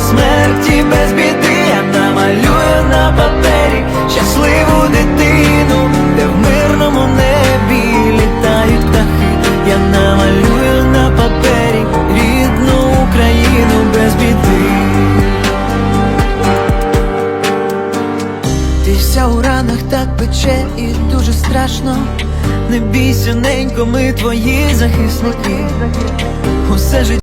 без смерті, без біди. Я намалюю на папері щасливу дитину, де в мирному небі літають птахи. Я намалюю на папері рідну Україну без біди. Ти вся у ранах так пече і дуже страшно. Не бійся, ненько, ми твої захисники. Усе життя.